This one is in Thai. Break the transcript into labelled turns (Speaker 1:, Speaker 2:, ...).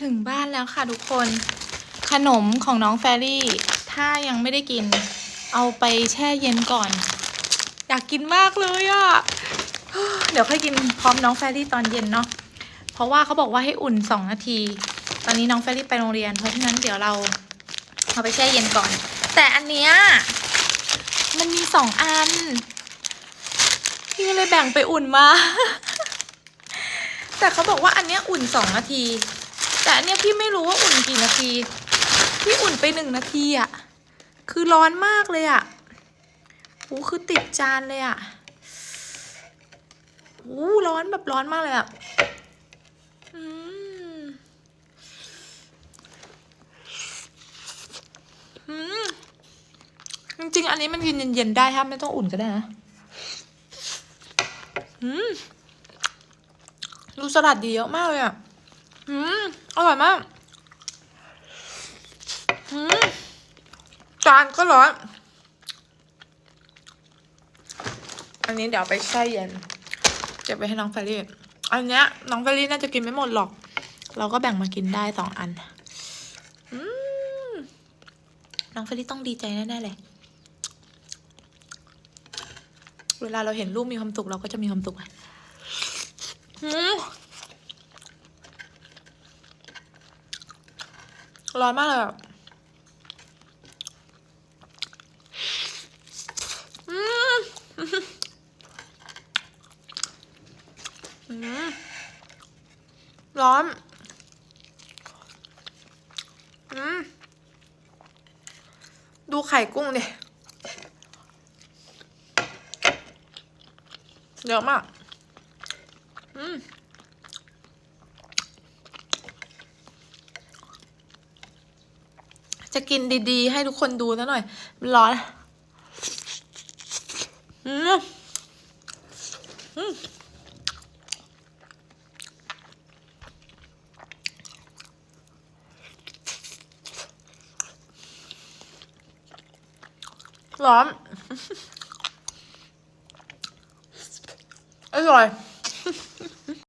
Speaker 1: ถึงบ้านแล้วค่ะทุกคน ขนมของน้องแฟรี่ ถ้ายังไม่ได้กิน เอาไปแช่เย็นก่อน อยากกินมากเลยอะ่ะ เดี๋ยวค่อยกินพร้อมน้องแฟรี่ตอนเย็นเนาะ เพราะว่าเขาบอกว่าให้อุ่นสองนาที ตอนนี้น้องแฟรี่ไปโรงเรียน เพราะฉะนั้นเดี๋ยวเราเอาไปแช่เย็นก่อน แต่อันเนี้ยมันมีสองอัน พี่ก็เลยแบ่งไปอุ่นมา แต่เขาบอกว่าอันเนี้ยอุ่นสองนาที แต่อันเนี้ยพี่ไม่รู้ว่าอุ่นกี่นาที พี่อุ่นไปหนึ่งนาทีอะคือร้อนมากเลยอะโอ้คือติดจานเลยอะโอ้ร้อนแบบร้อนมากเลยอะอืมจริงๆ อันนี้มันกินเย็นๆ ได้ถ้าไม่ต้องอุ่นก็ได้นะอืมดูสลัดดีเยอะมากเลยอะ อืม อร่อยมากจานก็ร้อน อันนี้เดี๋ยวไปแช่เย็น เก็บไว้ให้น้องเฟรรี่ อันเนี้ย น้องเฟรรี่น่าจะกินไม่หมดหรอก เราก็แบ่งมากินได้สองอันอน้องเฟรรี่ต้องดีใจแน่ๆเลย เวลาเราเห็นลูกมีความสุขเราก็จะมีความสุขอะอืม ร้อนมากเลยอะอืมอืมร้อน อืม ดูไข่กุ้งดิเยอะมาก อืม จะกินดีๆ ให้ทุกคนดูซะหน่อย ร้อน อืมอืมร้อนอร่อย